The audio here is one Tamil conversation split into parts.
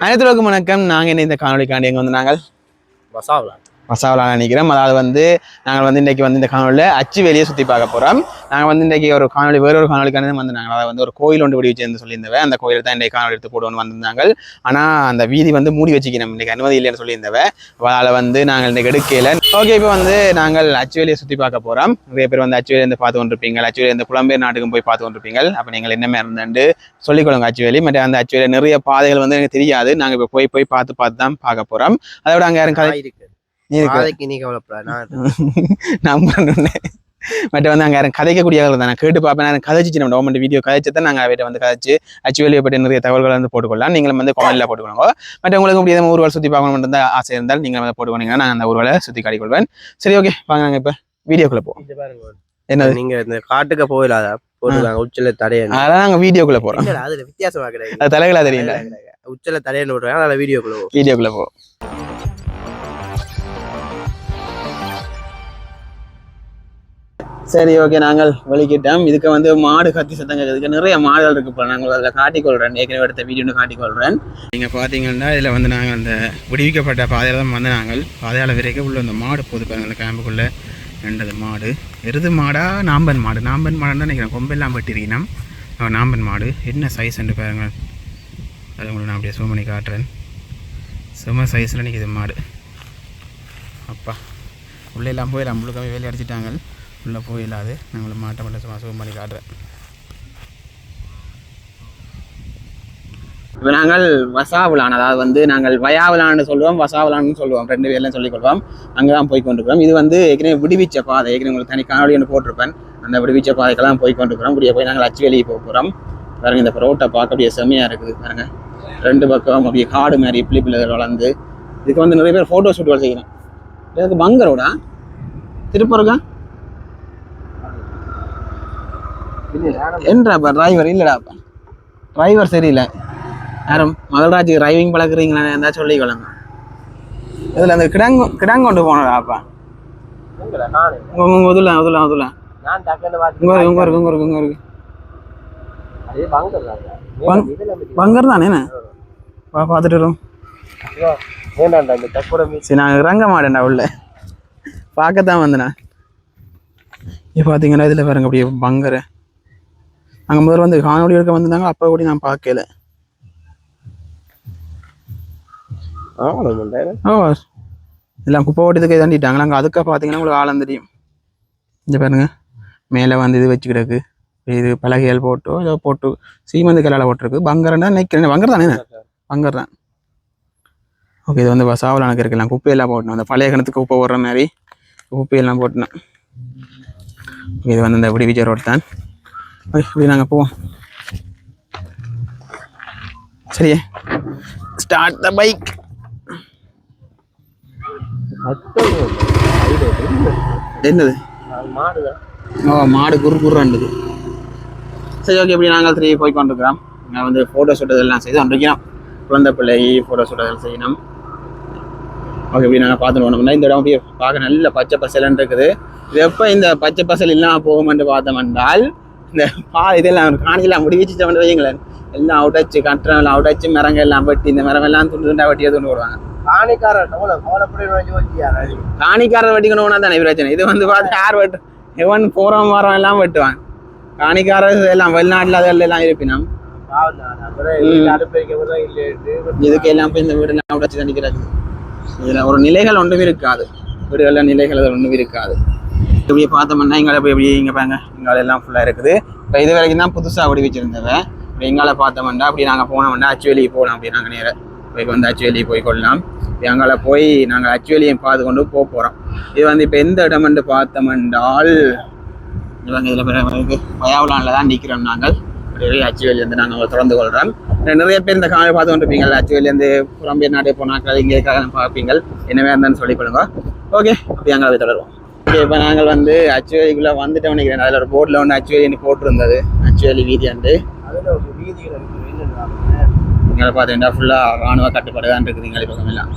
அனைத்துலகம் வணக்கம். நாங்கள் என்ன இந்த காணொலிக்காண்டி எங்கே வந்து நாங்கள்? வசாவலா. மசாலா நினைக்கிறோம். அதாவது வந்து நாங்கள் வந்து இன்றைக்கி வந்து இந்த காணொலியில் அச்சு வெளியே சுற்றி பார்க்க போகிறோம் நாங்கள் வந்து இன்றைக்கி ஒரு காணொலி வேற ஒரு காணொலிக்கான வந்து நாங்கள் அதாவது வந்து ஒரு கோயில் ஒன்று விடி வச்சிருந்து சொல்லியிருந்தவ அந்த கோயில் தான் இன்றைக்கி காணொலி எடுத்து போடுவோம்னு வந்திருந்தாங்க. ஆனால் அந்த வீதி வந்து மூடி வச்சுக்கணும். இன்றைக்கி அனுமதி இல்லைன்னு சொல்லியிருந்தவ அதில் வந்து நாங்கள் இன்றைக்கி எடுக்கல. ஓகே இப்போ வந்து நாங்கள் அச்சு வெளியை சுற்றி பார்க்க போகிறோம் நிறைய பேர் வந்து அச்சு வெளியிருந்து பார்த்து கொண்டிருப்பீங்க. அச்சு வெளியிருந்து புலம்பெயர் நாட்டுக்கும் போய் பார்த்து கொண்டிருப்பீங்க. அப்போ நீங்கள் என்னமே இருந்துட்டு சொல்லிக்கொள்ளுங்க அச்சு வேலி. மற்ற அந்த அச்சு நிறைய பாதைகள் வந்து எனக்கு தெரியாது. நாங்கள் இப்போ போய் போய் பார்த்து பார்த்து தான் பார்க்க போகிறோம் அதோட அங்கே யாரும் கதை இருக்குது நீ நாளைக்கு நீ கவலைப்பட நான் நம்பணுன்னு பட் வந்து அங்கே யாரும் கதைக்கக்கூடியவர்கள் தான். நான் கேட்டு பார்ப்பேன் நான் கதைச்சு நம்ம கவர்மெண்ட் வீடியோ கதைச்சு தான் நாங்கள் அவர்கிட்ட வந்து கதைச்சு ஆக்சுவலி பற்றி நிறைய தகவல்களை வந்து போட்டுக்கொள்ளலாம். நீங்களும் வந்து காமெண்டில் போட்டுக்கோங்க. பட் உங்களுக்கு எதுவும் ஊர்வலம் சுற்றி பார்க்கணும் தான் ஆசை இருந்தால் நீங்கள் வந்து போட்டுக்கோனீங்கன்னா நான் அந்த ஊர்வலை சுற்றி காட்டிக்கொள்வேன். சரி ஓகே வாங்க நாங்கள் இப்போ வீடியோக்குள்ளே போவோம். இங்க பாருங்க என்னது? நீங்க இந்த காட்டுக்கு போயிடாத போட்டுருக்காங்க உச்சல தடையன்னு அதெல்லாம் நாங்கள் வீடியோக்குள்ளே போகிறோம் அதுல வித்தியாசமா கிடையாது. அது தலைகளா தெரியல உச்சல தடையன்னு விடுறாங்க அதில் வீடியோக்குள்ள போ. வீடியோக்குள்ளே போவோம். சரி ஓகே நாங்கள் வெளிக்கிட்டோம் இதுக்கு வந்து மாடு கத்தி சத்தம் கேட்குறதுக்கு நிறைய மாடுகள் இருக்கு இப்போ நாங்கள் அதில் காட்டிக்கொள்கிறேன் ஏற்கனவே எடுத்த வீடியோன்னு காட்டிக்கொள்கிறேன் நீங்கள் பார்த்தீங்கன்னா இதில் வந்து நாங்கள் அந்த விடுவிக்கப்பட்ட பாதையில் தான் வந்து நாங்கள் பாதையால் வரைக்கும் உள்ள அந்த மாடு போது பாருங்க. அந்த கேம்புக்குள்ளே ரெண்டது மாடு. எருது மாடா நாம்பன் மாடு. நாம்பன் மாடுன்னு தான் நினைக்கிறேன். கொம்பெல்லாம் வெட்டிருக்கணும் நாம்பன் மாடு. என்ன சைஸ் பாருங்கள் அதை உங்களுக்கு நான் அப்படியே zoom பண்ணி காட்டுறேன். சும சைஸில் நிற்கிது மாடு. அப்பா. உள்ளே எல்லாம் போய் முழுக்கவே வேலையை அடிச்சிட்டாங்க. உள்ளே போயிடாது நாங்கள் மாட்டை மட்டும் சும்மா zoom பண்ணி காட்டுறேன். இப்போ நாங்கள் வசாவுலான் அதாவது வந்து நாங்கள் வயாவுலான்னு சொல்லுவோம் வசாவுலான்னு சொல்லுவோம். ரெண்டு பேர்லாம் சொல்லிக்கொள்வோம் அங்கே தான் போய் கொண்டிருக்கிறோம். இது வந்து ஏற்கனவே விடுவிச்ச பாதை. ஏற்கனவே உங்களுக்கு தனி காணொலி ஒன்று போட்டிருப்பேன். அந்த விடுவிச்ச பாதைக்கெல்லாம் போய் கொண்டிருக்கிறோம். இப்படியே போய் நாங்கள் அச்சு வெளியே போக போகிறோம் பாருங்க இந்த ரோட்டை பார்க்க அப்படியே செம்மையாக இருக்குது. பாருங்க. ரெண்டு பக்கம் அப்படியே காடு மாதிரி இப்படி பிள்ளைகள் வளர்ந்து. இதுக்கு வந்து நிறைய பேர் ஃபோட்டோ ஷூட் செய்யணும் இதுக்கு பங்கரோடா? திருப்பூருக்கா? என்றாப்பா டிரைவர் இல்லடாப்பா டிரைவர் சரியில்லை. யாரும் மகள்ராஜ் டிரைவிங் பழக்கிறீங்களா இருந்தா சொல்லிக்கொள்ளுங்க இதில் அந்த கிடங்கு கிடங்கொண்டு போனடாப்பா. உங்க உங்க உதுல உதுல உதுல உங்க இருக்கு, உங்க இருக்கு உங்க இருக்கு உங்க இருக்கு பங்கர் தானே. என்ன? வா பார்த்துட்டு வரோம். சரி நான் இறங்க மாட்டேன்டா உள்ள. பார்க்கத்தான் வந்தேன். இப்போ பார்த்தீங்கன்னா இதில் பாருங்க அப்படியே பங்கரு. அங்கே முதல்ல வந்து காணொலி எடுக்க வந்திருந்தாங்க அப்போ கூட நான் பார்க்கல. ஓ எல்லாம் குப்பை ஓட்டத்துக்கு தாண்டிட்டாங்களா அங்கே அதுக்காக பார்த்தீங்கன்னா உங்களுக்கு ஆழம் தெரியும். இங்கே பாருங்க. மேலே வந்து இது வச்சு கிடக்கு இது பலகைகள் போட்டோ ஏதோ போட்டு சீமந்து கல்லால் போட்டிருக்கு. பங்கரன்னா நிற்கிறேன் பங்கர் தானே? பங்கர் தான். ஓகே இது வந்து சாவல் எனக்கு இருக்கலாம் குப்பையெல்லாம் போட்டணும் அந்த பழைய கிணத்துக்கு குப்பை போடுற மாதிரி குப்பையெல்லாம் போட்டணும் இது வந்து இந்த விடுவிஜய் ரோட் தான். அப்படி நாங்கள் போவோம் சரியே ஸ்டார்ட் த பைக் என்னது ஓ மாடு குறு குறுன்றது சரி ஓகே இப்படி நாங்கள் த்ரீ போய் கொண்டிருக்கிறோம் நான் வந்து ஃபோட்டோ ஷூட் எல்லாம் செய்து அன்றைக்கும் குழந்தை பிள்ளை ஃபோட்டோ ஷூட் செய்யணும். ஓகே இப்படி நாங்கள் பார்த்துட்டு போனோம்னா இந்த இடம் அப்படியே பார்க்க நல்ல பச்சை பசலன்னு இருக்குது. இது எப்போ இந்த பச்சை பசல் இல்லாமல் போகுமென்று பார்த்தோம் என்றால் இந்த பா இதெல்லாம் காணிலாம் முடிவிச்சு வைங்களேன் எல்லாம் அவுட்டாச்சு கட்டுறவெல்லாம் அவுட்டாச்சு மரங்கள் எல்லாம் வெட்டி இந்த மரம் எல்லாம் துண்டு துண்டா வெட்டி கொண்டு வருவாங்க காணிக்காரன் கவலை- கவலைப்படுறவன் யோசிச்சியாரா நீ? காணிக்காரர் வெட்டிக்கணும்னா தானே பிரச்சனை இது வந்து பார்த்து யார் வெட்டு எவன் போகிறவன் வரவன் எல்லாம் வெட்டுவான் காணிக்காரர் எல்லாம் வெளிநாட்டில் அதெல்லாம் எல்லாம் இருப்பினம். இதுக்கு எல்லாம் போய் இந்த வீடெல்லாம் உடைச்சு தண்டிக்கிறாங்க இதில் ஒரு நிலைகள் ஒன்றும் இருக்காது. வீடுகளில் நிலைகள் ஒன்றும் இருக்காது. இப்படியே பார்த்தோம்னா எங்களை போய் இப்படி இங்கே பாருங்க. எங்களை எல்லாம் ஃபுல்லாக இருக்குது. இப்போ இது வரைக்கும் தான் புதுசாக அப்படி வச்சுருந்தவன். இப்போ எங்களை பார்த்தோம்னா அப்படி நாங்கள் போனோம்னா அச்சுவேலிக்கு போகலாம் அப்படி நாங்கள் நேராக போய் வந்து அச்சுவேலி போய் கொள்ளலாம். எங்களை போய் நாங்கள் அச்சுவேலியை பார்த்து கொண்டு போக போகிறோம் இது வந்து இப்போ எந்த இடமென்று பார்த்தோம்னால் இவங்க இதில் பிறகு பயாவலானில் தான் நிற்கிறோம் நாங்கள். அப்படியே அச்சுவேலியிருந்து நாங்கள் தொடர்ந்து கொள்கிறோம் நிறைய பேர் இந்த காலை பார்த்து கொண்டிருப்பீங்க அச்சுவேலியிருந்து புறம்பேர் நாட்டை போனாக்கள் இங்கே பார்ப்பீங்க என்னவே இருந்தாலும் சொல்லிக் கொடுங்க. ஓகே அப்படி அங்கே போய் தொடருவோம். இப்போ நாங்கள் வந்து அச்சுவேலிக்குள்ளே வந்துட்டோம் நினைக்கிறேன். அதில் ஒரு போர்டில் ஒன்று அச்சுவேலின்னு போட்டிருந்தது. அச்சுவேலி வீதியாண்டு அதுல ஒரு வீதிகள் இங்கே பார்த்தீங்கன்னா ஃபுல்லாக ராணுவ கட்டுப்பாடு தான் இருக்குது இங்கே பக்கம் எல்லாம்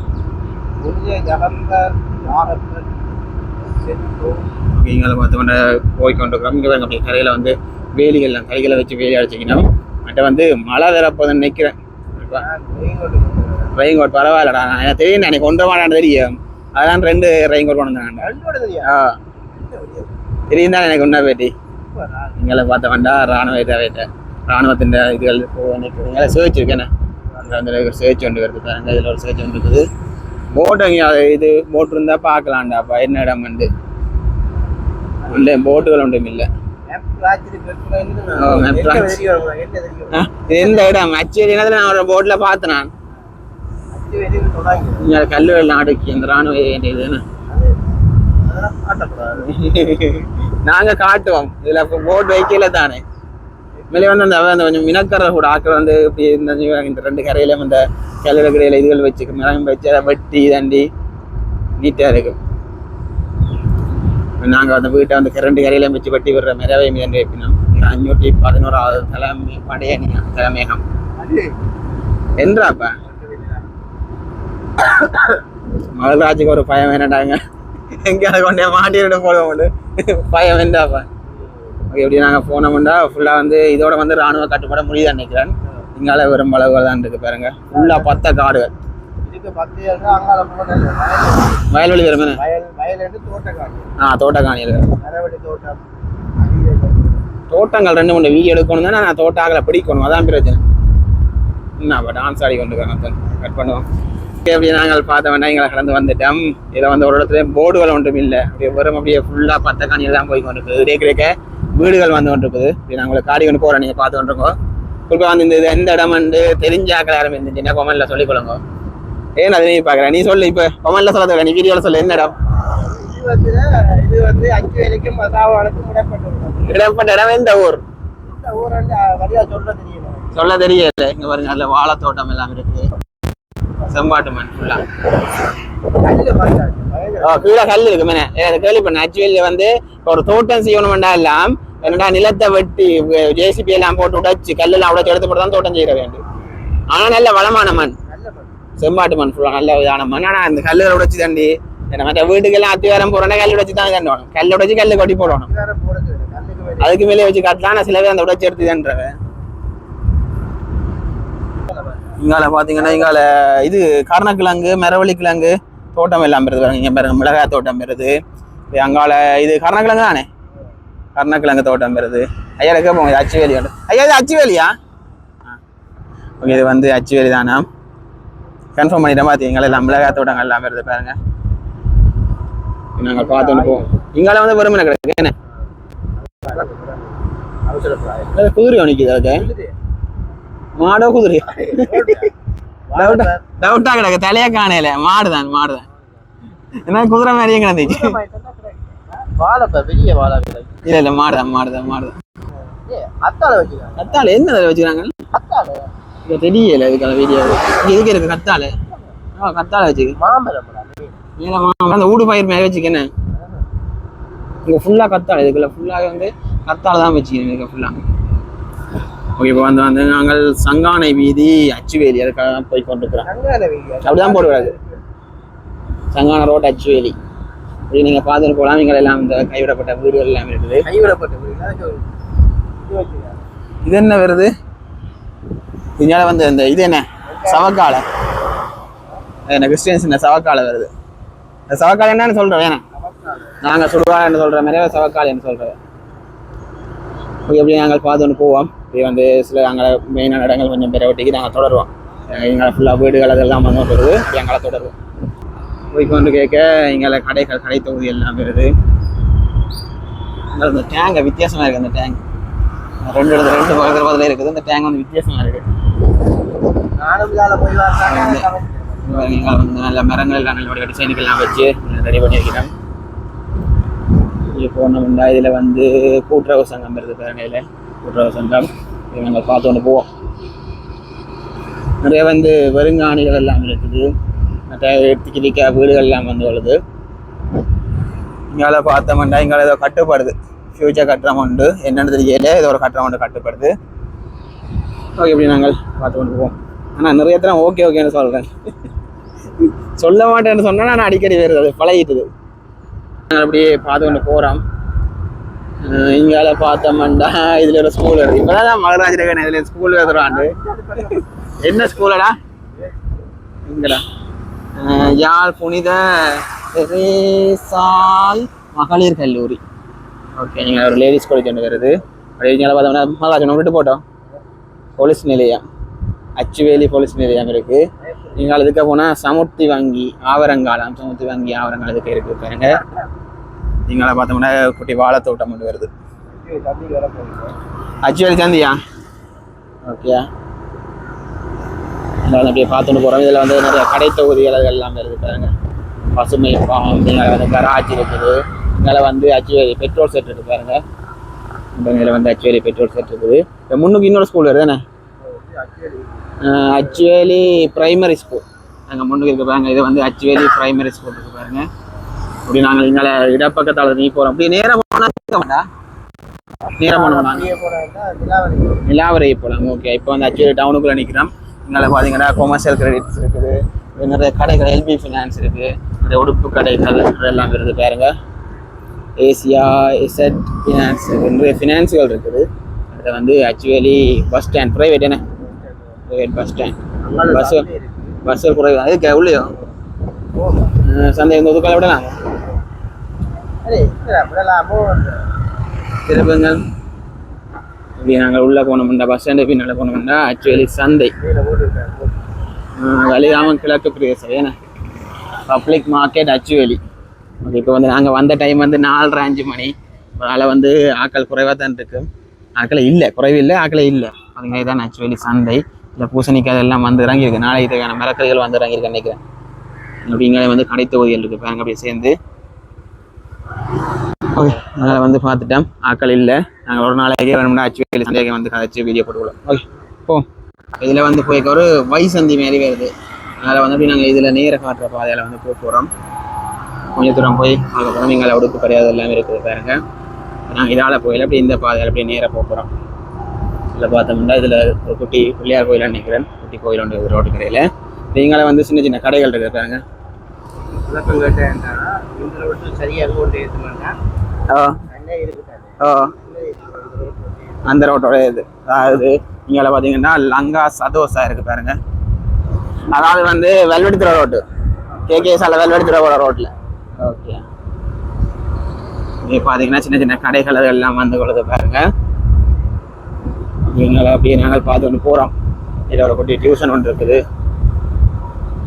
இங்கே பார்த்தோம்னா போய் கொண்டிருக்கிறோம் இங்கே பாருங்க கரையில் வந்து வேலிகள்லாம் கைகளை வச்சு வேலி அடிச்சிக்கணும் மற்ற வந்து மழை வரப்போதுன்னு கொண்டு ரெயின் கோட் பரவாயில்லடா. நான் தெரியும் எனக்கு ஒன்றரை தெரியும். அதான் ரெண்டு கோட் கொண்டு வந்தாங்க தெரியும் தான் எனக்கு ஒன்றா பேட்டி. இங்கே பார்த்த வேண்டாம் ராணுவ தேவையிட்ட ராணுவத்தின் இதுகள் இங்கே சேர்ச் இருக்கேனே அந்த சேர்ச் ஒன்று வருது பாருங்க. இதில் ஒரு சேர்ச் ஒன்று இருக்குது. போட் அங்கே அது இது போட் இருந்தால் பார்க்கலாம்டாப்பா என்ன இடம் வந்து இல்லை போட்டுகள் ஒன்றும் இல்லை. எந்த இடம்? ஆக்சுவலி என்னது நான் ஒரு போட்டில் பார்த்தேன் நான். இங்கே கல்லுகள் நாடுக்கு இந்த ராணுவ இதுன்னு நாங்க காட்டுவோம் இதுல போட் வைக்கல தானே மேலே வந்து அந்த அந்த கொஞ்சம் மினக்கரை கூட ஆக்கள் வந்து இப்படி இந்த இந்த ரெண்டு கரையிலும் இந்த கல்லுல கரையில இதுகள் வச்சு மிளகம் வச்சு அதை வெட்டி தண்டி நீட்டா இருக்கும் நாங்க அந்த வீட்டை வந்து ரெண்டு கரையில வச்சு வெட்டி விடுற மிரவை மீது வைப்பினோம் அஞ்சூற்றி பதினோராவது தலைமை படைய தலைமையகம் என்றாப்பா மகராஜுக்கு ஒரு பயம் என்னடாங்க? எங்கேயாவது கொண்டே மாட்டிட்டு போடுவோம் பயம் வேண்டாப்பா ஓகே இப்படி நாங்கள் போனோம்னா ஃபுல்லாக வந்து இதோட வந்து ராணுவ கட்டுப்பட முடியுது நினைக்கிறேன். இங்கால வெறும் அளவுகள் தான் இருக்கு பாருங்க. ஃபுல்லாக பத்த காடுகள். வயல்வெளி தோட்டக்காடு. ஆ தோட்டக்காணி தோட்டம். தோட்டங்கள் ரெண்டு மூணு வீடியோ எடுக்கணும் நான் தோட்டாக்களை பிடிக்கணும். அதான் பிரச்சனை. என்ன டான்ஸ் ஆடி கொண்டு கட் பண்ணுவோம். ஓகே அப்படி நாங்கள் பார்த்த வேண்டாம் எங்களை கடந்து வந்துட்டோம். இதில் வந்து ஒரு இடத்துல போர்டுகள் ஒன்றும் இல்லை. அப்படியே வெறும் அப்படியே ஃபுல்லாக பத்த காணியில் தான் போய் கொண்டு இருக்குது கிடைக்க வீடுகள் வந்து கொண்டு இருக்குது இப்படி நான் உங்களை காடி கொண்டு போகிறேன் நீங்கள் பார்த்து கொண்டிருக்கோம். இப்போ வந்து இந்த எந்த இடம் வந்து தெரிஞ்சாக்கள் யாரும் இருந்துச்சுன்னா கொமெண்ட்டில் சொல்லிக்கொள்ளுங்க ஏன் அதை நீ பார்க்குறேன் நீ சொல்லு இப்போ. கொமெண்ட்டில் சொல்ல நீ வீடியோவில் சொல்லு. என்ன இடம்? இது வந்து அஞ்சு வேலைக்கும் மசாவாளுக்கும் இடப்பட்ட இடம் எந்த ஊர்? இந்த ஊர் சொல்ல தெரியல. சொல்ல தெரியல. இங்க பாருங்க அதுல வாழைத்தோட்டம் எல்லாம் இருக்கு. செம்பாட்டு மண் ஃபுல்லா கல்லு கீழே கல் இருக்கு மேனே. எனக்கு கேள்வி பண்ண. ஆக்சுவலி வந்து ஒரு தோட்டம் செய்யணும்டா எல்லாம் என்னடா நிலத்தை வெட்டி ஜேசிபி எல்லாம் போட்டு உடைச்சு கல்லெல்லாம் உடைச்சு எடுத்து போட்டு தான் தோட்டம் செய்ய வேண்டும் ஆனா நல்ல வளமான மண் செம்பாட்டு மண் ஃபுல்லா நல்ல இதான மண் ஆனா இந்த கல்லுகளை உடைச்சு தண்டி மற்ற வீட்டுக்கெல்லாம் அத்திவாரம் போறோம்னா கல் உடைச்சு தான் தண்டணும் கல் உடைச்சு கல்லு கொட்டி போடணும். அதுக்கு மேலே வச்சு காட்டலாம் சில பேர் அந்த உடைச்சு எடுத்து தன்றவன் இங்கால பாத்தீங்கன்னா இங்கால இது கருணக்கிழங்கு மரவள்ளி கிழங்கு தோட்டம் எல்லாம் வருது பாருங்க. இங்க பாருங்க மிளகாய் தோட்டம் வருது இது அங்கால இது கருணக்கிழங்கு தானே? கருணக்கிழங்கு தோட்டம் வருது ஐயா கேட்போம் இது அச்சுவேலி ஐயா இது அச்சுவேலியா? ஓகே இது வந்து அச்சுவேலி தானா? கன்ஃபார்ம் பண்ணிட்டேன் பார்த்தீங்களா எல்லாம் மிளகாய் தோட்டங்கள் எல்லாம் வருது பாருங்க. நாங்கள் பார்த்துட்டு போவோம் இங்கால வந்து வெறுமனை கிடக்கு? என்ன? குதிரை நிற்குது அதுக்கு. மாடோ குதிரையா டவுட்டா கிடக்கு. தலையா காணையில. மாடுதான் மாடுதான். என்ன குதிரை மாதிரியே கிடந்துச்சு. இல்ல இல்ல மாடுதான் மாடுதான் மாடுதான். கத்தாழை என்ன வச்சுக்கிறாங்க? தெரியல இதுக்கான வீடியோ இதுக்கு இருக்கு கத்தாழை? ஆ கத்தாழை வச்சுக்கு. அந்த ஊடு பயிர் மேல வச்சுக்கண்ணே இங்க ஃபுல்லா கத்தாழை. இதுக்குள்ள ஃபுல்லாக வந்து கத்தாழை தான் வச்சுக்கணும். இதுக்கு ஃபுல்லா ஓகே இப்போ வந்து வந்து நாங்கள் சங்கானை வீதி அச்சுவேலி அதுக்காக போய் கொண்டிருக்கிறோம். அப்படிதான் போடுவாரு. சங்கான ரோட் அச்சுவேலி. இப்படி நீங்க பார்த்துட்டு போகலாம். இங்கே எல்லாம் இந்த கைவிடப்பட்ட வீடுகள் எல்லாம் இருக்குது. கைவிடப்பட்ட வீடு. இது என்ன வருது? இதனால வந்து இந்த இது என்ன? சவக்காலை என்ன கிறிஸ்டியன்ஸ் இந்த சவக்காலை வருது. இந்த சவக்காலை என்னன்னு சொல்றோம் ஏன்னா? நமக்கால. நாங்க சுடுவான்னு சொல்ற மாதிரி சவக்காலைன்னு ஓகே எப்படி நாங்கள் பார்த்துட்டு போவோம். இப்படி வந்து சில அங்கே மெயினான இடங்கள் கொஞ்சம் பேரை ஒட்டிக்கு நாங்கள் தொடருவோம். எங்களை ஃபுல்லாக வீடுகள் அதெல்லாம் வந்து வருது. எங்களை தொடருவோம். போய் கொண்டு கேட்க எங்களை கடைகள் கடை தொகுதி எல்லாம் வருது. இந்த டேங்கை வித்தியாசமாக இருக்குது அந்த டேங்க் ரெண்டு இடத்துல ரெண்டு பக்கத்தில் பக்கத்தில் இருக்குது. இந்த டேங்க் வந்து வித்தியாசமாக இருக்குது நானும் வந்து நல்ல மரங்கள் எல்லாம் நல்ல டிசைனுக்கு எல்லாம் வச்சு ரெடி பண்ணியிருக்கிறோம் இங்கே போனோம்னா இதில் வந்து கூட்டுறவு சங்கம் இருக்குது பேரணையில். கூட்டுறவு சங்கம். இது நாங்கள் பார்த்து கொண்டு போவோம். நிறைய வந்து வெறுங்காணிகள் எல்லாம் இருக்குது. மற்ற எடுத்துக்கு விற்க வீடுகள் எல்லாம் வந்து வருது இங்கே பார்த்தோம்னா இங்கே ஏதோ கட்டுப்படுது. ஃப்யூச்சர் கட்டுறம் உண்டு என்னென்னு தெரியல. ஏதோ ஒரு கட்டுறம் உண்டு கட்டுப்படுது. ஓகே இப்படி நாங்கள் பார்த்து கொண்டு போவோம். ஆனால் நிறைய தரம் ஓகே ஓகேன்னு சொல்கிறேன் சொல்ல மாட்டேன்னு சொன்னால் நான் அடிக்கடி வருது அது பழகிட்டுது. அப்படியே பார்த்து கொண்டு போகிறோம் இங்கால பார்த்தோம்டா இதில் ஒரு ஸ்கூல் வருது இப்போ தான் மகராஜ் ரகன் இதில் ஸ்கூல் வருதுறாண்டு என்ன ஸ்கூலடா இங்கடா அஹ், யாழ் புனித தெரேசால் மகளிர் கல்லூரி. ஓகே நீங்கள் ஒரு லேடிஸ் காலேஜ் ஒன்று வருது அப்படியே இங்கே பார்த்தோம்னா மகாஜன் விட்டு போட்டோம். போலீஸ் நிலையம். அச்சுவேலி போலீஸ் நிலையம் இருக்கு. நீங்கள் இதுக்க போனால் சமுர்த்தி வங்கி ஆவரங்காலம் சமுர்த்தி வங்கி ஆவரங்காலம் இதுக்கு இருக்குது பாருங்க. எங்களை பார்த்தோம்னா குட்டி வாழைத்தோட்டம் ஒன்று வருது. அச்சுவலி சாந்தியா? அச்சுவேலி சந்தியா ஓகே. இதில் அப்படியே பார்த்துட்டு போகிறோம் இதில் வந்து நிறைய கடை தொகுதிகள் எல்லாம் வருது பாருங்க. பசுமை பாவம் இங்கே வந்து கராச்சி இருக்குது. இதில் வந்து அச்சுவேலி பெட்ரோல் செட் இருக்கு பாருங்க. இதில் வந்து அச்சுவேலி பெட்ரோல் செட் இருக்குது. இப்போ முன்னுக்கு இன்னொரு ஸ்கூல் வருது தானே அச்சுவேலி பிரைமரி ஸ்கூல் அங்கே முன்னுக்கு இருக்கு பாருங்க இது வந்து அச்சுவேலி பிரைமரி ஸ்கூல் இருக்கு பாருங்க. அப்படி நாங்கள் இங்கே இடப்பக்கத்தால் நீ போகிறோம் அப்படி நேரம் போனால் வேண்டாம் நேரம் போனோம் அப்படியே போனாங்கன்னா நிலாவரி நிலாவரை போகலாம் ஓகே இப்போ வந்து அச்சுவேலி டவுனுக்குள்ளே நிற்கிறோம் இங்கே பார்த்தீங்கன்னா கொமர்ஷியல் கிரெடிட்ஸ் இருக்குது. நிறைய கடைகள் எல்பி ஃபினான்ஸ் இருக்குது நிறைய உடுப்பு கடைகள் எல்லாம் இருக்குது பாருங்க. ஏசியா எசட் ஃபினான்ஸ் நிறைய ஃபினான்ஸுகள் இருக்குது. அது வந்து ஆக்சுவலி பஸ் ஸ்டாண்ட் ப்ரைவேட் என்ன? பஸ் ஸ்டாண்ட் பஸ் பஸ்ஸுகள் குறைவு. அதுக்கு உள்ளேயோ? சந்தை இந்த ஒதுக்கால விடலாம் திருப்பங்கள் இப்படி நாங்கள் உள்ளே போனோம்னா பஸ் ஸ்டாண்டு பின்னால் போனோம்னா ஆக்சுவலி சந்தை. வலிராமன் கிழக்கு பிரதேசம். ஏன்னா பப்ளிக் மார்க்கெட் ஓகே இப்போ வந்து நாங்கள் வந்த டைம் வந்து நாலரை அஞ்சு மணி. அதனால் வந்து ஆட்கள் குறைவாக தான் இருக்கு. ஆட்கள் இல்லை குறைவு இல்லை ஆட்களே இல்லை. அதுங்க தான் அச்சுவேலி சந்தை. இந்த பூசணிக்காய் எல்லாம் வந்து இறங்கியிருக்கு. நாளை இதுக்கான மரக்கறிகள் வந்து இறங்கியிருக்கு நினைக்கிறேன். அப்படிங்கிற வந்து கடை தொகுதிகள் இருக்குது பாருங்க அப்படியே சேர்ந்து. ஓகே அதனால் வந்து பார்த்துட்டோம். ஆட்கள் இல்லை. நாங்கள் ஒரு நாளைக்கு வேணும்னா அச்சுவேலி சந்தேகம் வந்து கதைச்சு வீடியோ போட்டுக்கலாம் ஓகே போ. இதில் வந்து போய் ஒரு வைசந்தி மாரி வருது. அதனால் வந்து அப்படி நாங்கள் இதில் நேர காட்டுற பாதையில் வந்து போக போகிறோம் கொஞ்சம் தூரம் போய் அதுக்கப்புறம் எங்களை உடுப்பு கிடையாது எல்லாமே இருக்குது பாருங்க. நாங்கள் இதால் போயில அப்படி இந்த பாதையில் அப்படியே நேராக போக போகிறோம் இதில் பார்த்தோம்னா இதில் ஒரு குட்டி பிள்ளையார் கோயில் நினைக்கிறேன். குட்டி கோயில் ஒன்று ரோட்டு கடையில் நீங்களே வந்து சின்ன சின்ன கடைகள் இருக்குது பாருங்க. விளக்கம் இந்த ரோட்டு சரியாக ஏற்றுமாட்டா ஓ அந்த ரோட்டோட இது. அதாவது இங்கே பார்த்தீங்கன்னா லங்கா சதோசா இருக்கு பாருங்க. அதாவது வந்து வெல்வெடுத்துற ரோட்டு கேகேஎஸ்ஆல வெல்வெடுத்துற போகிற ரோட்டில் ஓகே. இங்கே பார்த்தீங்கன்னா சின்ன சின்ன கடைகள் எல்லாம் வந்து கொள்ளுது பாருங்க. இவங்களை அப்படியே நாங்கள் பார்த்துட்டு போகிறோம் இதில் ஒரு குட்டி டியூஷன் ஒன்று இருக்குது.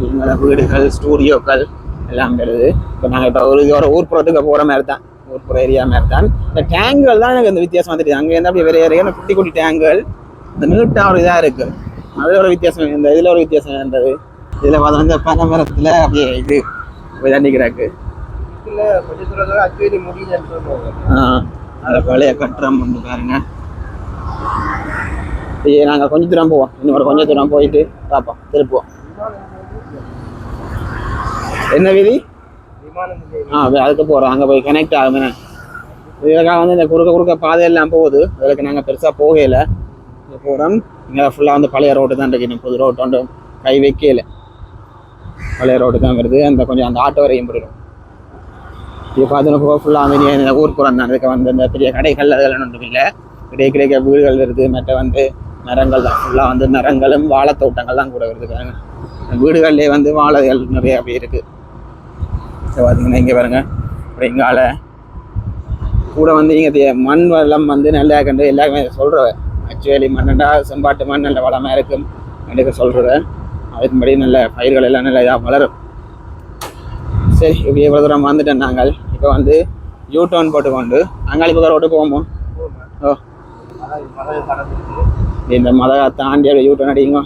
இவங்கள வீடுகள் ஸ்டூடியோக்கள் எல்லாம் இருக்குது. இப்போ நாங்கள் இப்போ ஒரு ஒரு ஊர்ப்புறத்துக்கு போகிற மாதிரி தான். ஊர்ப்புற ஏரியா மாதிரி தான். இந்த டேங்குகள் தான் எனக்கு இந்த வித்தியாசம் வந்துட்டு அங்கே இருந்து அப்படியே வேறு ஏரியா குட்டி குட்டி டேங்குகள் இந்த நீட்டாக ஒரு இதாக இருக்குது அது ஒரு வித்தியாசம் இந்த இதில் ஒரு வித்தியாசம் இருந்தது இதில் பார்த்தா இந்த பனை மரத்தில் அப்படியே இது தண்டிக்கிறாக்கு இல்லை கொஞ்சம் தூரம் அச்சுவேலி முடியலன்னு சொல்லுவாங்க. அதில் பழைய கட்டுறம் வந்து பாருங்க. ஐயே நாங்கள் கொஞ்சம் தூரம் போவோம். இன்னும் ஒரு கொஞ்சம் தூரம் போயிட்டு பார்ப்போம் திருப்புவோம். என்ன வீதி? ஆ அதுக்கு போகிறோம் அங்கே போய் கனெக்ட் ஆகுங்க இதுக்காக வந்து இந்த குறுக்க குறுக்க பாதையெல்லாம் போகுது. அதுக்கு நாங்கள் பெருசாக போகல போகிறோம் இங்கே ஃபுல்லாக வந்து பழைய ரோடு தான் இருக்கு இன்னும் புது ரோட்டு ஒன்று கை வைக்கல. பழைய ரோடு தான் வருது. அந்த கொஞ்சம் அந்த ஆட்டோ வரையும் போயிடும். இது பார்த்தோன்னா ஃபுல்லாக அமைதியாக இந்த புறம் தான். அதுக்கு வந்து இந்த பெரிய கடைகள் அதெல்லாம் ஒன்றும் இல்லை. கிடைக்க கிடைக்க வீடுகள் வருது மற்ற வந்து மரங்கள் தான். ஃபுல்லாக வந்து மரங்களும் வாழைத்தோட்டங்கள் தான் கூட வருது பாருங்க. வீடுகள்லேயே வந்து வாழைகள் நிறைய அப்படி இருக்குது ஸோ பார்த்தீங்கன்னா இங்கே பாருங்க. அப்படி கூட வந்து இங்கே மண் வளம் வந்து நல்லா கண்டு எல்லாருமே சொல்கிற ஆக்சுவலி மண்ணண்டா செம்பாட்டு மண் நல்ல வளமாக இருக்கும் எனக்கு சொல்கிறவ அதுக்கும்படி நல்ல பயிர்கள் எல்லாம் நல்லா இதாக வளரும். சரி இப்படி இவ்வளோ தூரம் வந்துட்டேன் நாங்கள். இப்போ வந்து யூ டர்ன் போட்டுக்கொண்டு அங்காளி பக்கம் ரோட்டு போவோம்? ஓ. இந்த மலை தாண்டி அப்படியே யூ டர்ன் அடிங்க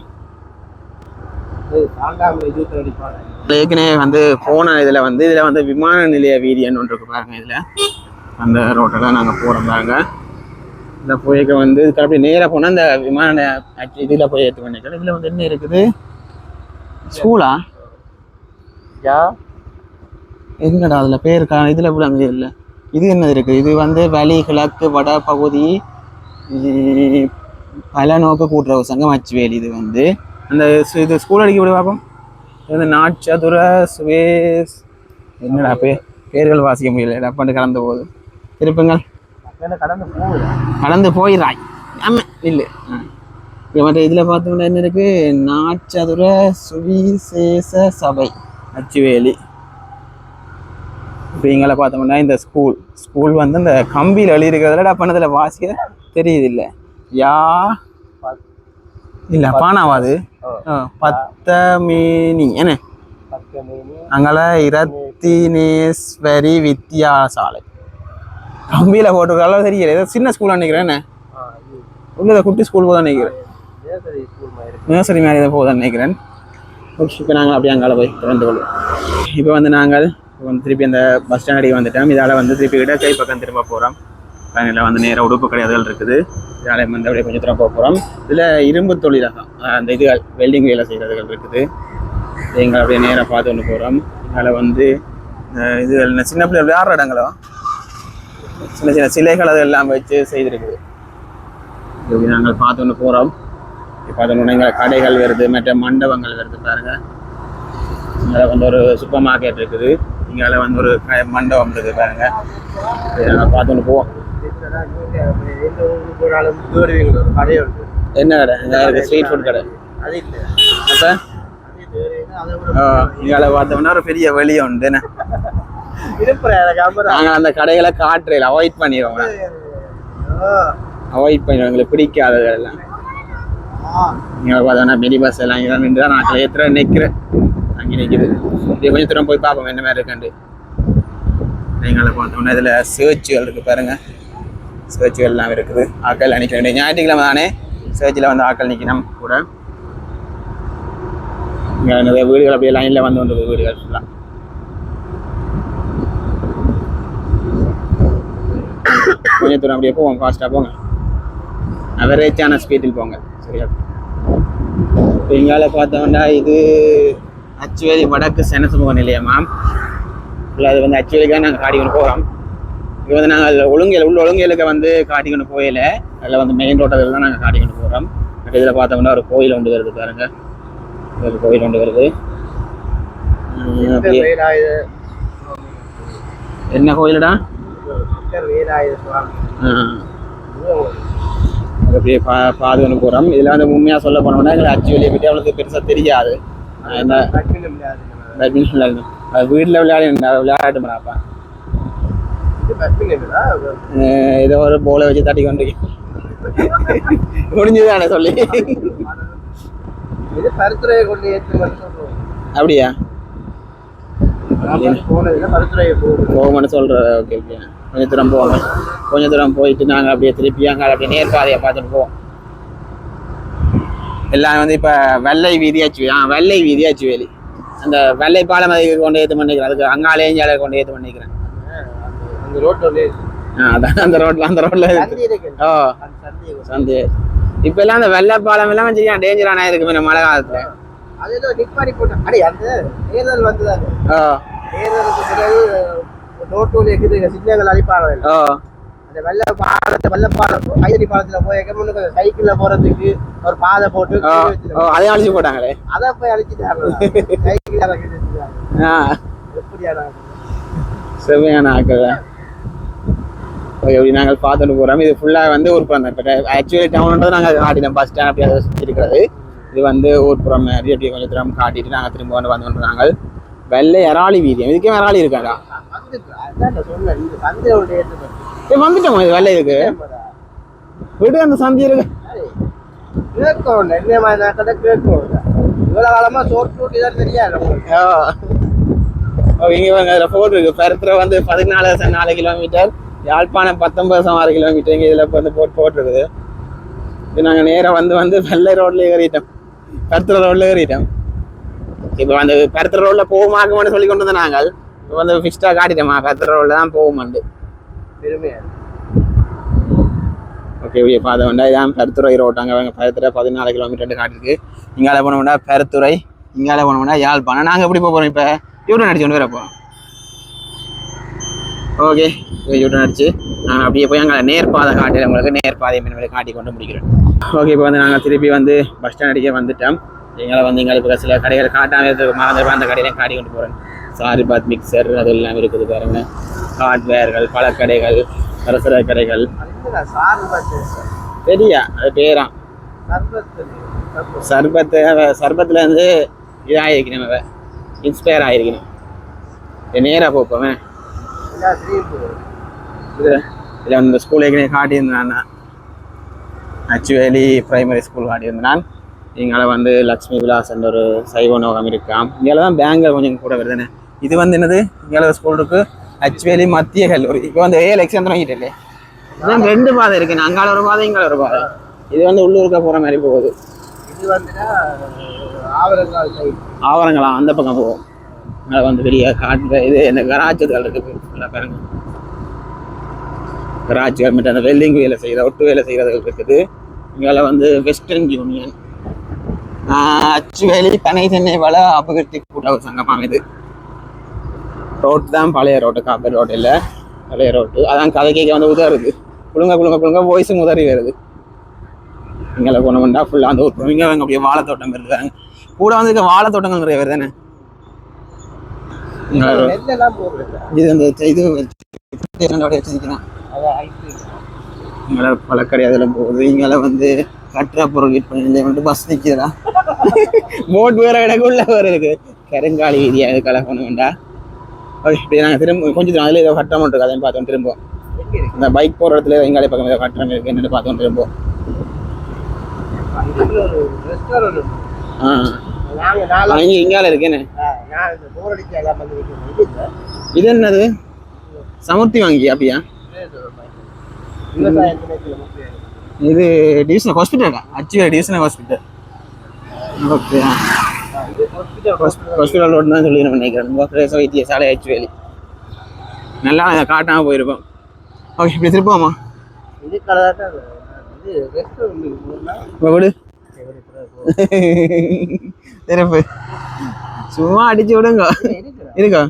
தாண்டாமல் இருபத்தி அடிப்பாங்க. ஏற்கனவே வந்து போன இதில் வந்து இதில் வந்து விமான நிலைய வீதின்னு ஒன்று இருக்கு பாருங்க இதில். அந்த ரோட்டில் நாங்கள் போகிறோம் பாருங்க. இந்த போய்க்க வந்து இதுக்கு அப்படி நேராக போனால் இந்த விமான இதில் போய் ஏற்று பண்ணிக்கலாம் இதில் வந்து என்ன இருக்குது? ஸ்கூலா? யா? எங்கடா அதில் பேர் கா இதில் விளங்க இல்லை. இது என்னது இருக்குது இது வந்து வலி கிழக்கு வட பகுதி பல நோக்க கூட்டுறவு சங்கம் அச்சுவேலி இது வந்து. அந்த இது ஸ்கூல் அடிக்க விட பார்ப்போம்? இது வந்து நாட்சதுர சுவேஸ். என்னடா பே பேர்கள் வாசிக்க முடியல. டப்பாண்டு கலந்த போது திருப்புங்கள். கடந்து போகுது. கடந்து போயிடுறாய் ஆமாம் இல்லை. இப்போ மற்ற இதில் பார்த்தோம்னா என்ன இருக்கு? நாச்சதுர சுவிசேஷ சபை அச்சுவேலி. இப்போ இங்கே பார்த்தோம்னா இந்த ஸ்கூல் ஸ்கூல் வந்து இந்த கம்பியில் எழுதிருக்கிறதுல பண்ணதில் வாசிக்க தெரியுது இல்லை யா இல்லை பானாவாது. பத்தமேனி. என்ன? அங்கே இரத்தினேஸ்வரி வித்யாசாலை. கம்பியில் போட்டிருக்கால தெரியல. ஏதோ சின்ன ஸ்கூல் நினைக்கிறேன். என்ன? உள்ள குட்டி ஸ்கூல் போதான் நினைக்கிறேன். நர்சரி மேலே ஏதோ போதான் நினைக்கிறேன். ஓகே இப்போ நாங்கள் அப்படியே அங்கால போய் திறந்து கொள்வோம். இப்போ வந்து நாங்கள் வந்து திருப்பி அந்த பஸ் ஸ்டாண்ட் அடிக்க வந்துட்டோம். இதால் வந்து திருப்பி கிட்ட கை பக்கம் திரும்ப போகிறோம் பயணியில் வந்து நேராக உடுப்பு கடையாதுகள் இருக்குது. இதால் வந்து அப்படியே கொஞ்சம் தூரம் போக போகிறோம் இதில் இரும்பு தொழிலகம் அந்த இதுகள் வெல்டிங் வேலை செய்கிறதுகள் இருக்குது. எங்களை அப்படியே நேராக பார்த்து கொண்டு போகிறோம் இதில் வந்து இது சின்ன பிள்ளை விளையாடுற இடங்களோ? சின்ன சின்ன சிலைகள் அதெல்லாம் வச்சு செய்திருக்குது. இப்படி நாங்கள் பார்த்து கொண்டு போகிறோம் பார்த்தோம்னா இங்கே கடைகள் வருது மற்ற மண்டபங்கள் வருது பாருங்கள் இங்கே வந்து ஒரு சூப்பர் மார்க்கெட் இருக்குது. இங்கே வந்து ஒரு மண்டபம் இருக்குது பாருங்க. இதை பார்த்து போவோம். கடை என்ன கடை? இருக்குது ஸ்ட்ரீட் ஃபுட் கடை. அது இல்லை அப்போ இங்கே பார்த்தோம்னா ஒரு பெரிய வெளியே உண்டு என்ன? நாங்கள் அந்த கடைகளை காட்டுறையில் அவாய்ட் பண்ணிடுவோம். அவாய்ட் பண்ணிடுவோம் எங்களுக்கு பிடிக்காதது எல்லாம் இங்கே பார்த்தோன்னா மினி பஸ் எல்லாம் இங்கே நின்று தான் நான் ஏற்றுற நிற்கிறேன் அங்கே நிற்கிது இது கொஞ்சம் தூரம் போய் பார்ப்போம் என்ன மாதிரி இருக்காண்டு நீங்களை பார்த்தோம்னா இதில் சேர்ச்சுகள் இருக்குது பாருங்க. சேர்ச்சுகள் இருக்குது. ஆக்கள் நிற்க வேண்டிய ஞாயிற்றுக்கிழமை தானே? சேர்ச்சில் வந்து ஆக்கள் நிற்கணும் கூட. இங்கே நிறைய வீடுகள் அப்படியே லைனில் வந்து கொண்டு வீடுகள் ஃபுல்லாக கொஞ்சம் தூரம் அப்படியே போவோம் ஃபாஸ்ட்டாக போங்க. அவரேஜான ஸ்பீடில் போங்க சரியா? இப்போ எங்களால் பார்த்தோம்னா இது அச்சுவேலி வடக்கு செனசமூக நிலையமாம் இல்லை அது வந்து அச்சுவேலிக்காக நாங்கள் காட்டிக்கொண்டு போகிறோம் இது வந்து நாங்கள் ஒழுங்கியல் உள்ள ஒழுங்கியலுக்கு வந்து காட்டிக்கொண்டு போயில அதில் வந்து மெயின் ரோட்டில் தான் நாங்கள் காட்டிக்கொண்டு போகிறோம் இதில் பார்த்தோம்னா ஒரு கோயில் ஒன்று வருது பாருங்க. ஒரு கோயில் ஒன்று வருது. என்ன கோயிலடா? அப்படியே பா பாதுகாப்பு போகிறோம் இதில் வந்து உண்மையாக சொல்ல போனோம்னா எங்களுக்கு ஆக்சுவலி பற்றி அவளுக்கு பெருசாக தெரியாது. என்ன பேட்மிண்டன் விளையாடணும் வீட்டில் விளையாடி ஏதோ ஒரு போலை வச்சு தட்டி கொண்டு முடிஞ்சதானே சொல்லி அப்படியா போனதுல போகணும்னு சொல்கிற ஓகே ஓகே கொஞ்ச தூரம் போவோம் கொஞ்ச தூரம் போயிட்டு நாங்கள் அப்படியே திருப்பி அங்கே அப்படியே நேர்பாதையை பார்த்துட்டு போவோம் எல்லாம் வந்து இப்போ வெள்ளை வீதியாச்சு ஆ வெள்ளை வீதியாச்சு வேலி அந்த வெள்ளை பாலம் அதுக்கு கொண்டு ஏற்று பண்ணிக்கிறேன். அதுக்கு அங்காலே இஞ்சாலே கொண்டு ஏற்று பண்ணிக்கிறேன். அந்த ஆ அதான் அந்த ரோட்டில் அந்த ரோட்டில் இருக்கு. ஓ அந்த சந்தி இப்போ எல்லாம் அந்த வெள்ளை பாலம் எல்லாம் சரியா டேஞ்சரான இருக்கு இந்த மழை காலத்தில். அது ஏதோ நிப்பாடி போட்டேன் அடி அந்த தேர்தல் அந்த வெள்ள பாலத்தை வெள்ள பாலம் கைதடி பாலத்துல போய் முன்னுக்கு சைக்கிள்ல போறதுக்கு ஒரு பாதை போட்டு அதையும் அழிச்சு போட்டாங்களே? அதை போய் அழிச்சிட்டாங்க சைக்கிள் எப்படியான செவையான ஆக்கள் ஓகே இப்படி நாங்கள் பார்த்துட்டு போகிறோம் இது ஃபுல்லாக வந்து ஊர்புறம் தான். ஆக்சுவலி டவுன்ன்றது நாங்கள் காட்டினோம் பஸ் ஸ்டாண்ட் அப்படியே அதை சுற்றி இருக்கிறது. இது வந்து ஊர்புறம் மாதிரி அப்படியே கொஞ்சம் தூரம் காட்டிட்டு நாங்கள் திரும்ப வந்து வந்து நாங்கள் வெள்ளை இறாலி வீதியம் இதுக்கே இறாலி இருக்காடா நான் ஏ வந்துட்டோம்? இது வெள்ளை இதுக்கு விடு அந்த சந்தி இருக்கு. கேட்கும் என்ன மாதிரி நாக்கிட்ட கேட்கும் இவ்வளவு காலமா சோட் ரூட்டி தான் தெரியாது உங்களுக்கு. இங்கே வாங்க அதில் ஃபோன் இருக்கு. பெருத்துற வந்து பதினாலு நாலு கிலோமீட்டர் யாழ்ப்பாணம் பத்தொன்பது ஆறு கிலோமீட்டர் இங்கே இதில் வந்து போட்டு போட்டிருக்குது இது நாங்கள் நேராக வந்து வந்து வெள்ளை ரோட்ல ஏறிட்டோம். பெருத்துற ரோட்ல ஏறிட்டோம். இப்போ வந்து பெருத்துற ரோட்ல போகுமாக்குமான்னு சொல்லி கொண்டு வந்தோம் நாங்கள். இப்போ வந்து ஃபிக்ஸ்டாக காட்டிட்டோமா. பெருத்துற ரோட்ல தான் போகுமாண்டு பெருமையாக ஓகே பாதை வந்தால் இதான் பெருத்துறை ரோட்டாங்க அங்கே அவங்க பெருத்துறை பதினாலு கிலோமீட்டர் காட்டிருக்கு இங்கால போனோம்னா பெருத்துறை இங்கால போனோம்னா யாழ்ப்பாணம். நாங்கள் எப்படி போக போகிறோம் இப்போ? யூட்டன் அடிச்சு கொண்டு வர ஓகே யூடன் அடிச்சு நாங்கள் அப்படியே போய் அங்கே நேர்பாதை காட்டில் உங்களுக்கு நேர்பாதை மீன் காட்டி கொண்டு முடிக்கிறோம் ஓகே இப்போ வந்து நாங்கள் திருப்பி வந்து பஸ் ஸ்டாண்ட் அடிக்க வந்துட்டோம். எங்களை வந்து எங்களை இப்போ சில கடைகள் காட்டாமல் இருக்கு மறந்துருப்போம் அந்த கடையிலையும் காட்டி கொண்டு போகிறேன் சாரிபாத் மிக்சர் அது எல்லாம் இருக்குது பாருங்கள் ஹார்ட்வேர்கள் பழக்கடைகள் பலசர கடைகள். அது சார் பஸ் சரியா அது பேரா. சர்பத்து சர்பத்து. சர்பத்து சர்பத்தில் இருந்து இதாகிருக்கணும் அவ. இன்ஸ்பயர் ஆகிருக்கணும் நேராக போப்போமே. இது இதில் அந்த ஸ்கூல் ஏற்கனவே காட்டியிருந்தான் அச்சுவேலி பிரைமரி ஸ்கூல் காட்டியிருந்தான். இங்கே வந்து லக்ஷ்மி விலாஸ் என்ற ஒரு சைவ நோகம் இருக்காம். இங்கே தான் பேங்கில் கொஞ்சம் கூட வருதுன்னு. இது வந்து என்னது? இங்கே ஸ்கூல் இருக்கு. அச்சுவேலி மத்திய கல்லூரி. இப்போ வந்து ஏ எலெக்ஷன் தொடங்கிட்டு இதான் ரெண்டு பாதை இருக்கு. அங்கால ஒரு பாதை இங்கால ஒரு பாதை. இது வந்து உள்ளூருக்கா போகிற மாதிரி போகுது. இது வந்துன்னா சைடு ஆவரங்களாம் அந்த பக்கம் போகும். அங்கே வந்து பெரிய காட்டு இது என்ன கராச்சுகள் இருக்குது ஃபுல்லாக பாருங்க. கராச்சுகள் மற்ற அந்த வெல்டிங் வேலை செய்கிற ஒட்டு வேலை செய்கிறதுகள் இருக்குது. இங்கே வந்து வெஸ்டர்ன் யூனியன் அச்சுவேலி பனை தென்னை வள அபகர்த்தி கூட்டாளர் சங்கமாம் இது. ரோட்டு தான் பழைய ரோட்டு காப்பர் ரோடு இல்லை. பழைய ரோட்டு. அதான் கதை கேட்க வந்து உதறுது. குழுங்க குழுங்க குழுங்க வாய்ஸும் உதறி வருது. இங்கே போனோம்னா ஃபுல்லாக அந்த ஒரு இங்கே அப்படியே வாழைத்தோட்டம் இருக்காங்க கூட வந்து இருக்க வாழைத்தோட்டங்கள் நிறைய வருது தானே? இது அந்த இது இங்கே பழக்கடை அதில் போகுது. இங்கே வந்து கட்டுற பொருள் விற்பனை வந்து பஸ் நிற்கிறதா போட் வேற இடக்குள்ள இருக்கு. கருங்காலி வீதியா இது கலக்கணும் வேண்டா இப்படி நாங்கள் திரும்ப கொஞ்சம் அதில் ஏதோ கட்டணம் இருக்கு அதையும் பார்த்தோம் திரும்ப இந்த பைக் போகிற இடத்துல எங்காலே பக்கம் ஏதோ கட்டணம் இருக்கு என்னன்னு பார்த்தோம் திரும்ப ஆ. இங்கே இங்கால இருக்கேன்னு. இது என்னது? சமுர்த்தி வாங்கி அப்படியா. இது டிவிஷனல் ஹாஸ்பிட்டலா அச்சு divisional hospital. Okay. Hospital road தான் சொல்லி நம்ம நினைக்கிறேன் பிரேச வைத்தியசாலை அச்சுவேலி நல்லா அதை காட்டாம போயிருப்போம். ஓகே இப்படி திருப்போமா விடு. சும்மா அடிச்சு விடுங்க. இருக்கா?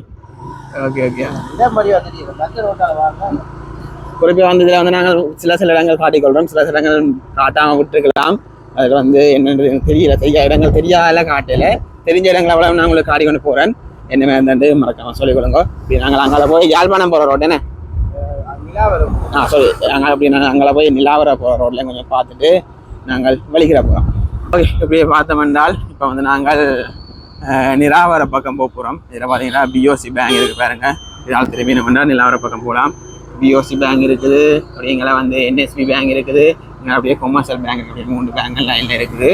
ஓகே ஓகே குறிப்பாக வந்து இதில் வந்து நாங்கள் சில சில இடங்கள் காட்டிக்கொள்கிறோம் சில சில இடங்கள் காட்டாமல் விட்டுருக்கலாம். அதுக்கு வந்து என்னன்றது எனக்கு தெரியல. தெரியாத இடங்கள் தெரியாத காட்டல. தெரிஞ்ச இடங்களை அவ்வளோ நான் உங்களுக்கு காடி கொண்டு போகிறேன் என்ன வந்து மறக்காம சொல்லிக் கொடுங்க. இப்படி நாங்கள் அங்கே போய் யாழ்ப்பாணம் போகிற ரோடு என்ன ஆ சொல்லி நாங்கள் அப்படி நாங்கள் அங்கே போய் நிலாவர போகிற ரோட்ல கொஞ்சம் பார்த்துட்டு நாங்கள் வலிக்கிற போகிறோம் ஓகே இப்படியே பார்த்தோம் என்றால் இப்போ வந்து நாங்கள் நிலாவர பக்கம் போக போகிறோம் இதில் பார்த்தீங்கன்னா பிஓசி பேங்க் இருக்குது பாருங்க. இதால் திரும்பி நம்ம நிலாவர பக்கம் போகலாம். பிஓசி பேங்க் இருக்குது. அப்படிங்கிற வந்து என்எஸ்பி பேங்க் இருக்குது. அப்படியே கொமர்ஷியல் பேங்க் இருக்குது மூணு பேங்க் லைனில் இருக்குது.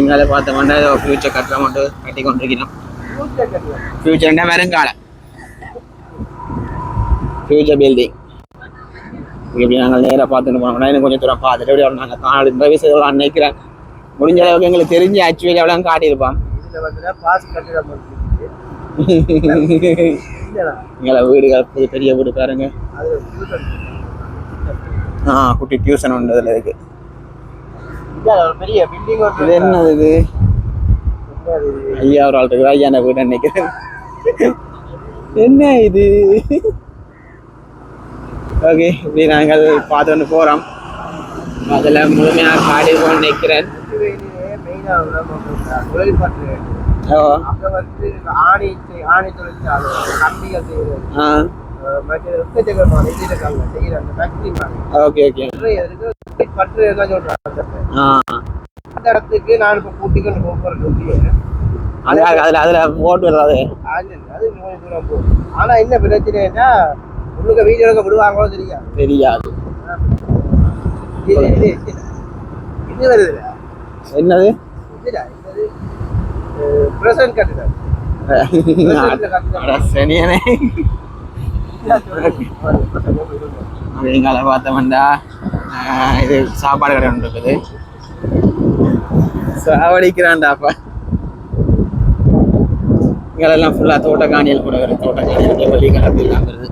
எங்களை பார்த்தோம்னா ஃபியூச்சர் கட்டுற மட்டும் கட்டி கொண்டிருக்கிறோம் பூச்சை கட்டுறது. ஃபியூச்சர்னா ஃபியூச்சர் பில்டிங் இப்படி நாங்கள் நேராக பார்த்துட்டு போனோம்னா இன்னும் கொஞ்சம் தூரம் பார்த்துட்டு அப்படியே நாங்கள் காடு இந்த வயசு நினைக்கிறேன். முடிஞ்ச அளவுக்கு எங்களுக்கு தெரிஞ்சு ஆக்சுவலி எவ்வளோ காட்டியிருப்பான் எங்களை வீடுகள் பெரிய வீடு பாருங்க. ஆ குட்டி டியூஷன் அதில் இருக்கு. பெரிய பில்டிங் ஒன்று இது என்னது இது? ஐயா ஒரு ஆள் இருக்கு ஐயா வீடு நினைக்கிறேன் என்ன இது? ஓகே இப்படி நாங்கள் பார்த்துட்டு போகிறோம் அதில் முழுமையாக காடி போன்னு நினைக்கிறேன் ஓ. ஆணி ஆணி தொழிற்சாலை கம்பிகள் செய்யறது. Okay okay. அந்த இடத்துக்கு நான் இப்போ கூட்டிக்கொண்டு போக போற சொல்லியே அது அதில் அதில் ஓட்டு வராது. அது கொஞ்சம் தூரம் போகும். ஆனா என்ன பிரச்சனைன்னா உள்ளுக்க வீடியோ எடுக்க விடுவாங்களோ தெரியாது. தெரியாது. வருதுல என்னது? பிரசன்ட் கட்டுறது. அட சனியனே. எங்களை பார்த்தோம்டா இது சாப்பாடு கடை ஒன்று இருக்குது. சாவடிக்கிறான்டாப்பா இங்கெல்லாம் ஃபுல்லாக தோட்டக்காணியல் கூட வருது தோட்டக்காணியல் வழி கலந்து இல்லாமல் வருது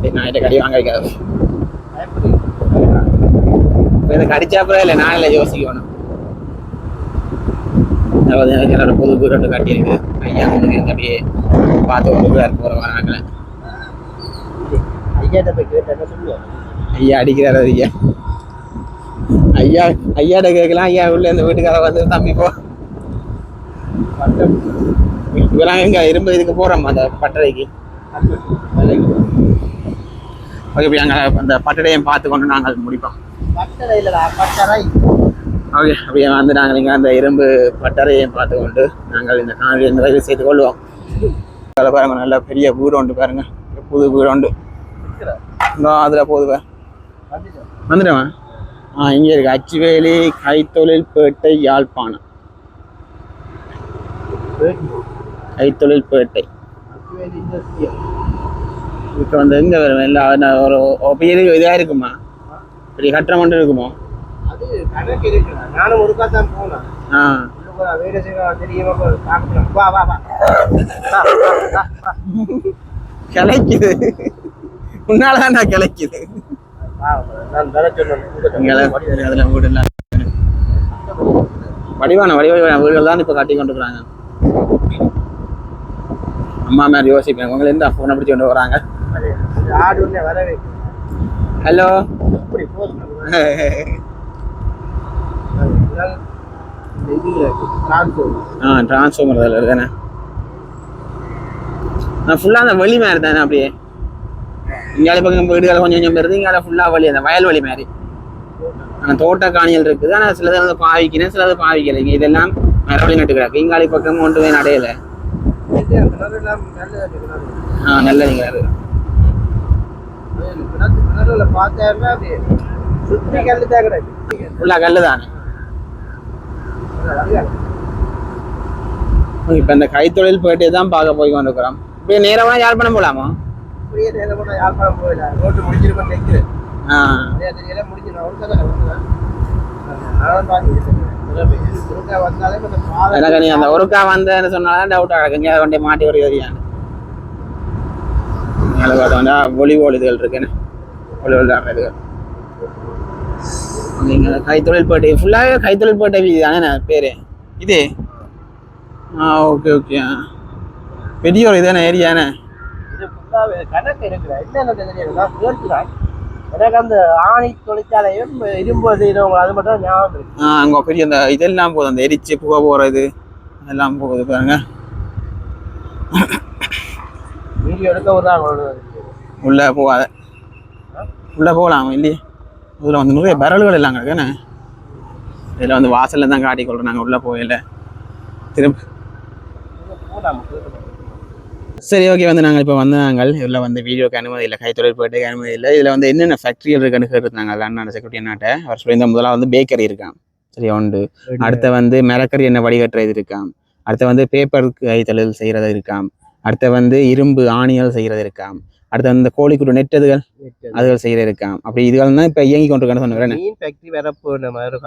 சரி, நான் கடி வாங்க வைக்காது இப்போ இதை கடிச்சாப்பவே இல்லை நான் இல்லை யோசிக்கணும். அதாவது எனக்கு என்னோட புது வீடு கட்டி கட்டியிருக்கு. ஐயா வந்து அப்படியே பார்த்து கொண்டு வீடாக போகிற வராங்களே ஐயாட்ட போய் கேட்டு சொல்லுவோம் ஐயா அடிக்கிறார் ஐயா. ஐயா ஐயாட்ட கேட்கலாம். ஐயா உள்ள இந்த வீட்டுக்கார வந்து தம்பி போ. பட்டம் எங்க? இரும்பு இதுக்கு போகிறோம் அந்த பட்டறைக்கு? ஓகே இப்ப அந்த பட்டறையும் பார்த்து கொண்டு நாங்கள் முடிப்போம். பட்டறை ஓகே அப்படியே வந்து நாங்கள் இங்கே அந்த இரும்பு பட்டறையும் பார்த்து கொண்டு நாங்கள் இந்த காணொலியை நிறைவு செய்து கொள்வோம். அதில் பாருங்க நல்ல பெரிய வீடு உண்டு பாருங்க. புது வீடு உண்டு. அதில் போகுது பாரு. வந்துடுவேன் ஆ இங்கே இருக்கு. அச்சுவேலி கைத்தொழில் பேட்டை யாழ்ப்பாணம். கைத்தொழில் பேட்டை. இப்போ வந்து எங்கே வரும் இல்லை ஒரு பெரிய இதாக இருக்குமா? பெரிய கட்டணம் ஒன்று இருக்குமோ? ஆ. வா வா வா. கிளைக்குது. நான் கிளைக்குது அதில் வீடு இல்லை. வடிவான வடிவான வீடுகள் தான் இப்போ கட்டி கொண்டு இருக்கிறாங்க அம்மா மாதிரி யோசிப்பேன். உங்களை எந்த ஃபோனை பிடிச்சி கொண்டு வராங்க. ஹலோ ஆ டிரான்ஸ்ஃபார்மர் அதில் தானே நான் ஃபுல்லாக அந்த வழி மாதிரி தானே அப்படியே? இங்கால பக்கம் வீடுகள் கொஞ்சம் கொஞ்சம் வருது இங்கால ஃபுல்லாக வழி அந்த வயல் வழி மாதிரி. ஆனால் தோட்ட காணிகள் இருக்குது. ஆனால் சிலது வந்து பாவிக்கிறேன் சிலது பாவிக்கலைங்க இதெல்லாம் மரவழி நட்டு கிடக்கு. இங்காலி பக்கம் ஒன்று போய் நடையில. ஆ நல்ல தான் கிடையாது ஃபுல்லாக கல்லு தானே? இப்போ இந்த கைத்தொழில் போயிட்டு தான் பார்க்க போய் கொண்டிருக்கிறோம். இப்போ நேரமாக யாழ்ப்பாணம் போகலாமா அப்படியே நேரம் கூட யாழ்ப்பாணம் போயிடலாம் ரோட்டு முடிஞ்சிருக்கோம் நிற்கிறேன் ஆ. எனக்கு நீ அந்த ஒருக்கா வந்தேன்னு சொன்னாலும் டவுட் கிடக்குங்க அதை கொண்டே மாட்டி ஒரு ஏரியான்னு மேலே பார்த்து வந்தா வாலிபால் இதுகள் இருக்குன்னு வாலிபால் ஆடுறதுகள் நீங்கள் கைத்தொழில் பேட்டை. ஃபுல்லாகவே கைத்தொழில் பேட்டை வீதி தானே பேர். இது? ஆ ஓகே ஓகே ஆ. பெரிய ஒரு இதானே ஏரியானே இது ஃபுல்லாவே கணக்கு இருக்குடா என்னென்ன தெரியும்? எனக்கு அந்த ஆணி தொழிற்சாலையும் இரும்பு செய்யறவங்க அது மட்டும் தான் ஞாபகம் இருக்கு. ஆ அங்கே பெரிய அந்த இதெல்லாம் போகுது அந்த எரிச்சு புகை போகிறது அதெல்லாம் போகுது பாருங்க. வீடியோ எடுக்க விடுறாங்க உள்ளே போகாத. உள்ளே போகலாம் இல்லையே? இதில் வந்து நிறைய பரல்கள் எல்லாம் கிடக்குண்ணே இதில் வந்து வாசல்ல தான் காட்டி கொள்றோம். நாங்கள் உள்ளே போகல. திரும்ப. சரி ஓகே வந்து நாங்கள் இப்போ வந்து நாங்கள் இதில் வந்து வீடியோக்கு அனுமதி இல்லை. கைத்தொழில் போயிட்டு அனுமதி இல்லை. இதில் வந்து என்னென்ன ஃபேக்ட்ரிகள் இருக்குன்னு கேட்டுருந்தாங்க அண்ணா செக்யூரிட்டி அண்ணாட்ட. அவர் சொல்லியிருந்த முதல்ல வந்து பேக்கரி இருக்கான் சரியா உண்டு. அடுத்த வந்து மிளக்கறி என்ன வடிகட்டுறது இருக்காம். அடுத்து வந்து பேப்பர் கைத்தொழில் செய்கிறது இருக்காம். அடுத்து வந்து இரும்பு ஆணிகள் செய்கிறது இருக்காம். அடுத்து வந்து இந்த கோழிக்குடு நெட்டதுகள் அதுகள் செய்கிறது இருக்காம் அப்படி இதுகள் தான் இப்போ இயங்கி கொண்டிருக்கான்னு சொன்னேன். மீன் ஃபேக்டரி வரப்போ இந்த மாதிரி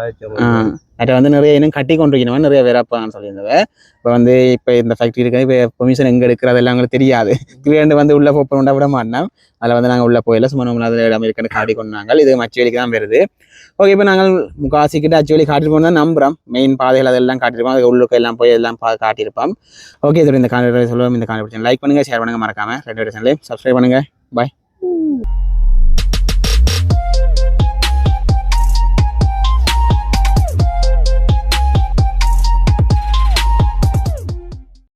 அதை வந்து நிறைய இன்னும் கட்டி கொண்டிருக்கணும். நிறைய வேறப்பான்னு சொல்லியிருந்தவ இப்போ வந்து இப்போ இந்த ஃபேக்ட்ரி இருக்கு. இப்போ பெர்மிஷன் எங்கே எடுக்கிறது எல்லாம் அவங்களுக்கு தெரியாது. திடீர்னு வந்து உள்ளே போக விட மாட்டோம். அதில் வந்து நாங்கள் உள்ளே போயில சும்மா அதில் இடம் இருக்குன்னு காட்டி கொண்டாங்க. இது மச்சுவேலிக்கு தான் வருது. ஓகே இப்போ நாங்கள் முக்காசிக்கிட்ட அச்சுவேலி காட்டிட்டு போனால் தான் நம்புகிறோம் மெயின் பாதைகள் அதெல்லாம் காட்டியிருப்போம். அது உள்ளுக்கு எல்லாம் போய் எல்லாம் பா காட்டியிருப்போம். ஓகே இதோட இந்த காணொலி சொல்லுவோம். இந்த கான்வெர்சேஷன் லைக் பண்ணுங்கள் ஷேர் பண்ணுங்கள் மறக்காமல் ரெண்டு சேனலையும் சப்ஸ்கிரைப் பண்ணுங்கள் பாய்